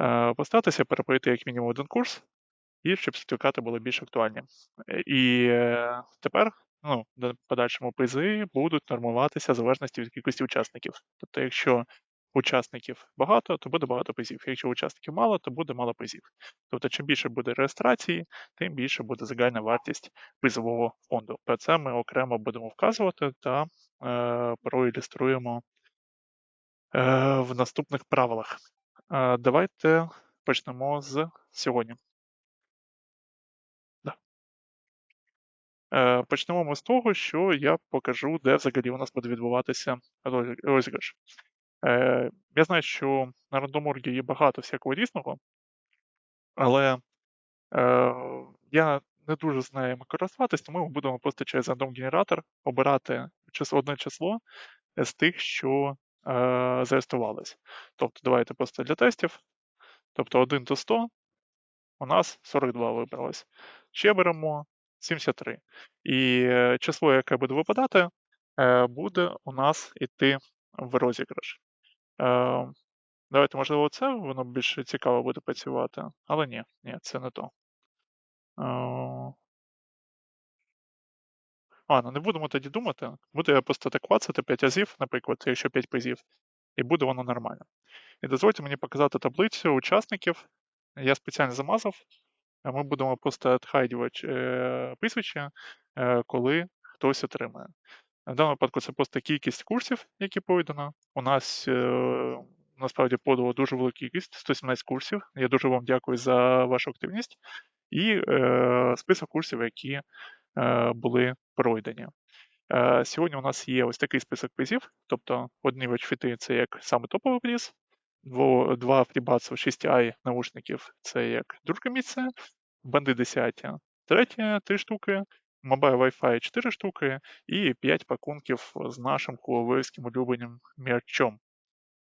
е, постаратися перепройти як мінімум один курс, і щоб сертифікати були більш актуальні. Е, І е, тепер ну, в подальшому призи будуть нормуватися в залежності від кількості учасників. Тобто, якщо учасників багато, то буде багато призів. Якщо учасників мало, то буде мало призів. Тобто, чим більше буде реєстрації, тим більше буде загальна вартість призового фонду. Про це ми окремо будемо вказувати та е, проілюструємо в наступних правилах. Давайте почнемо з сьогодні. Да. Е, почнемо ми з того, що я покажу, де взагалі у нас буде відбуватися розіграш. Е, я знаю, що на рандоморгі є багато всякого різного, але е, я не дуже знаю як користуватись, тому ми будемо просто через рандом-генератор обирати одне число з тих, що е, зареєструвались. Тобто, давайте просто для тестів. Тобто 1 до 100 у нас 42 вибралось. Ще беремо 73. І е, число, яке буде випадати, е, буде у нас йти в розіграш. Давайте, можливо, це воно більш цікаво буде працювати. Але ні, ні, це не то. Е, Ладно, не будемо тоді думати. Буду я просто так клацати 5 разів, наприклад, якщо 5 призів, і буде воно нормально. І дозвольте мені показати таблицю учасників. Я спеціально замазав. а Ми будемо просто відхайдувати е, е, коли хтось отримає. В даному випадку це просто кількість курсів, які пройдено. У нас е, насправді подало дуже велика кількість 117 курсів. Я дуже вам дякую за вашу активність. І е, список курсів, які були пройдені. Е, Сьогодні у нас є ось такий список призів, тобто одні вачфіти це як саме топовий приз, два фрібатсу 6i наушників це як друге місце, банди 10 третє 3 штуки, Mobile Wi-Fi 4 штуки і 5 пакунків з нашим хуавейським улюбленим мерчом.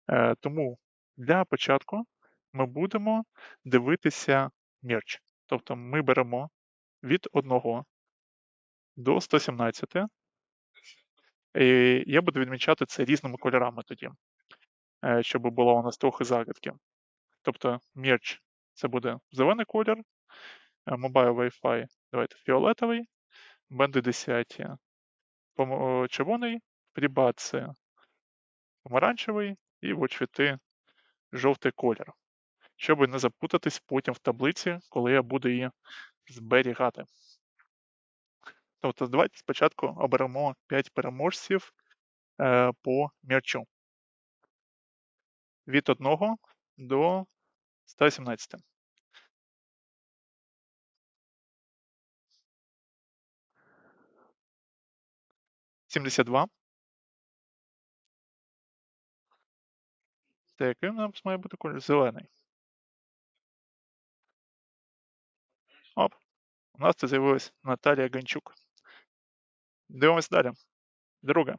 Е, Тому для початку ми будемо дивитися мерч. Тобто ми беремо від 1 до 117. І я буду відмічати це різними кольорами тоді, е, щоб було у нас трохи загадки. Тобто мерч це буде зелений колір, е, Mobile Wi-Fi давайте фіолетовий, бенди 10 червоний, прибат це помаранчевий і вочвіти жовтий колір. Щоб не запутатись потім в таблиці, коли я буду її зберігати. Тобто, давайте спочатку оберемо 5 переможців е, по мерчу. Від 1 до 117. Сімдесят два. Це який у нас має бути колір? Зелений. Оп. У нас тут з'явилась Наталія Гончук. Дивимось далі. Друге.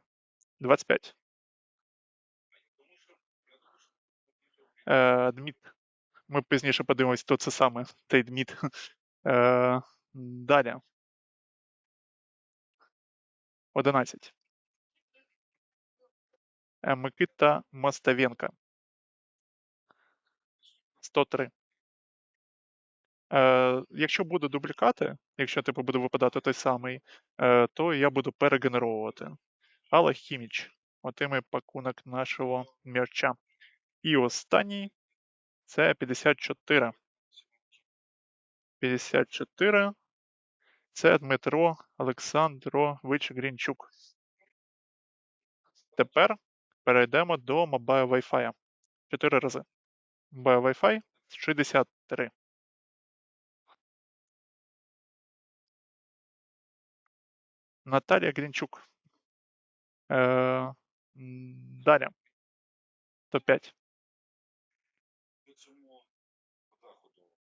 25. Е, Дміт. Ми пізніше подивимось, хто це саме. Цей Дміт. Е, далі. 11. Е, Микита Моставенко. 103. Е, якщо буде дублікати, якщо типу буде випадати той самий, е, то я буду перегенеровувати. Алла Хіміч отримає пакунок нашого мерча. І останній це 54. 54. Це Дмитро Олександрович Грінчук. Тепер перейдемо до Mobile Wi-Fi. Чотири рази. Mobile Wi-Fi 63. Наталія Грінчук. Е, м, далі. 105.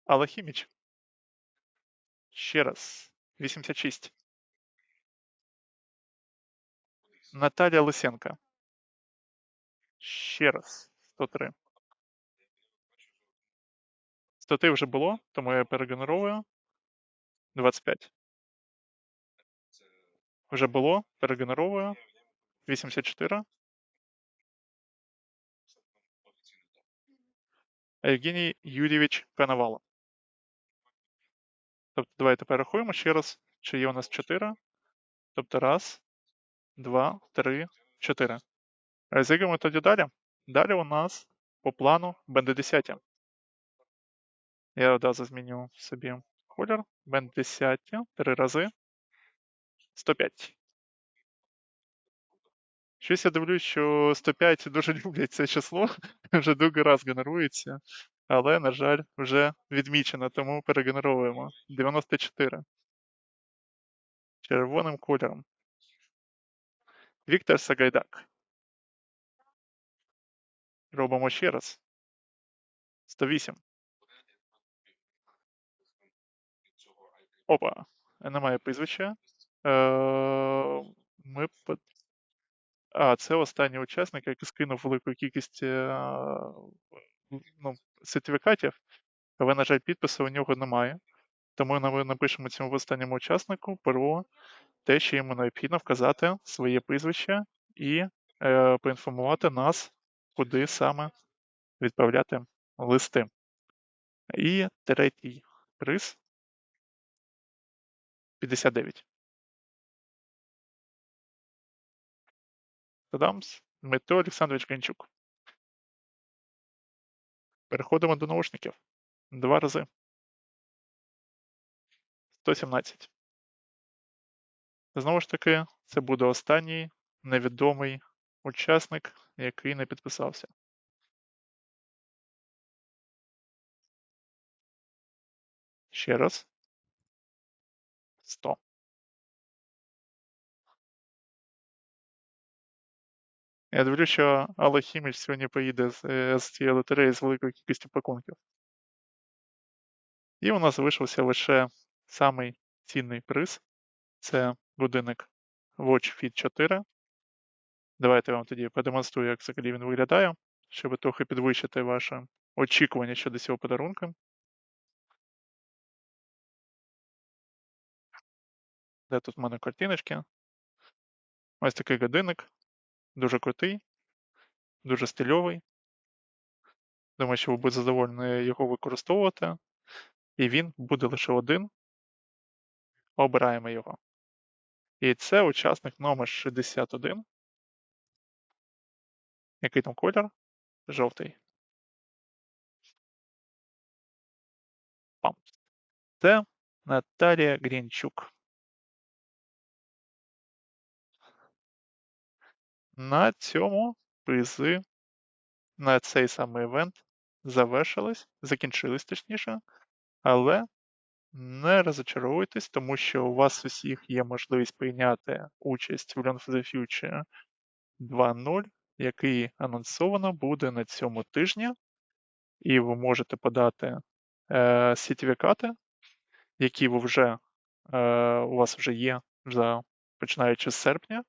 Алла Хіміч. Ще раз. 86. Наталія Лисенко. Ще раз. 103. 103 вже було, тому я перегенеровую. 25. Вже було, перегенеровую. 84. Євгеній Юрійович Коновалов. Тобто давайте перерахуємо ще раз, чи є у нас 4. Тобто раз, два, три, чотири. Зайдемо тоді далі. Далі у нас по плану бенди 10. Я одразу зміню собі колір. Бенд 10, три рази. 105. Щось я дивлюсь, що 105 дуже люблять це число, вже другий раз генерується, але, на жаль, вже відмічено, тому перегенеровуємо. 94. Червоним кольором. Віктор Сагайдак. Робимо ще раз. 108. Опа. Немає прізвища. Е, Ми А, це останній учасник, який скинув велику кількість е, ну, сертифікатів, але, на жаль, підпису у нього немає. Тому ми напишемо цьому останньому учаснику про те, що йому необхідно вказати своє прізвище і е, поінформувати нас, куди саме відправляти листи. І третій приз 59. Тадамс Дмитро Олександрович Гончук. Переходимо до наушників. Два рази. 117. Знову ж таки, це буде останній невідомий учасник, який не підписався. Ще раз. 100. Я дивлюсь, що Алла Хіміч сьогодні поїде з, е, з цієї лотереї з великою кількістю пакунків. І у нас залишився лише самий цінний приз. Це годинник Watch Fit 4. Давайте я вам тоді продемонструю, як взагалі він виглядає, щоб трохи підвищити ваше очікування щодо цього подарунка. Де тут в мене картиночки? Ось такий годинник. Дуже крутий, дуже стильовий. Думаю, що ви будете задоволені його використовувати. І він буде лише один. Обираємо його. І це учасник номер 61. Який там колір? Жовтий. Пам. Це Наталія Грінчук. На цьому призи на цей самий івент завершились, закінчились точніше, але не розочаровуйтесь, тому що у вас усіх є можливість прийняти участь в Learn for the Future 2.0, який анонсовано буде на цьому тижні, і ви можете подати е, сертифікати, які ви вже, е, у вас вже є, вже починаючи з серпня,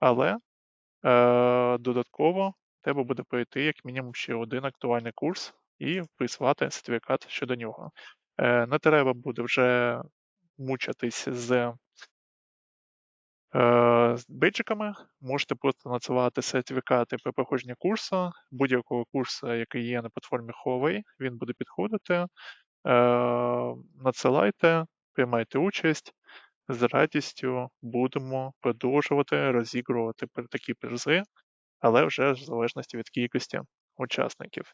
але Додатково треба буде пройти як мінімум ще один актуальний курс і прислати сертифікат щодо нього. Е, Не треба буде вже мучатись з е, бейджиками, можете просто надсилати сертифікати при проходженні курсу, будь-якого курсу, який є на платформі Huawei, він буде підходити. Е, Надсилайте, приймайте участь з радістю будемо продовжувати розігрувати такі призи, але вже в залежності від кількості учасників.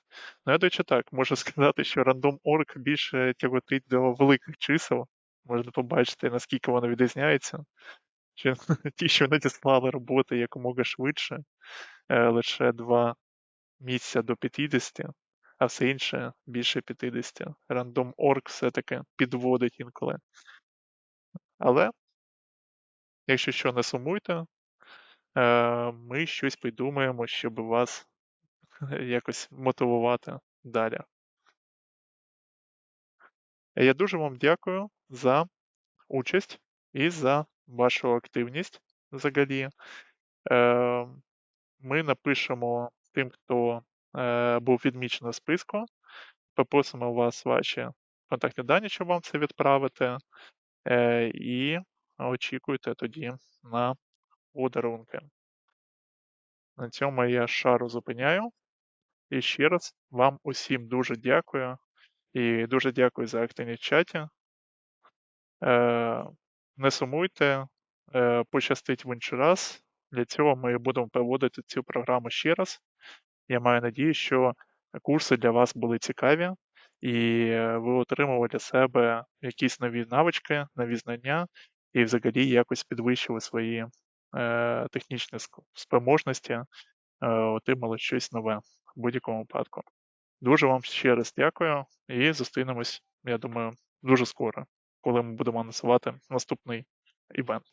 Ну, я до речі, так, можу сказати, що Random.org більше тяготить до великих чисел. Можна побачити, наскільки воно відрізняється. Чи ті, що надіслали роботи якомога швидше, е, лише два місця до 50, а все інше більше 50. Random.org все-таки підводить інколи. Але, якщо що, не сумуйте, е, ми щось придумаємо, щоб вас якось мотивувати далі. Я дуже вам дякую за участь і за вашу активність взагалі. Е, ми напишемо тим, хто е, був відмічений в списку. Попросимо вас ваші контактні дані, щоб вам це відправити. І очікуйте тоді на подарунки. На цьому я шару зупиняю. І ще раз вам усім дуже дякую. І дуже дякую за активність в чаті. Е, Не сумуйте, е, пощастить в інший раз. Для цього ми будемо проводити цю програму ще раз. Я маю надію, що курси для вас були цікаві, і ви отримали для себе якісь нові навички, нові знання, і взагалі якось підвищили свої е, технічні спроможності, е, отримали щось нове в будь-якому випадку. Дуже вам ще раз дякую і зустрінемось, я думаю, дуже скоро, коли ми будемо анонсувати наступний івент.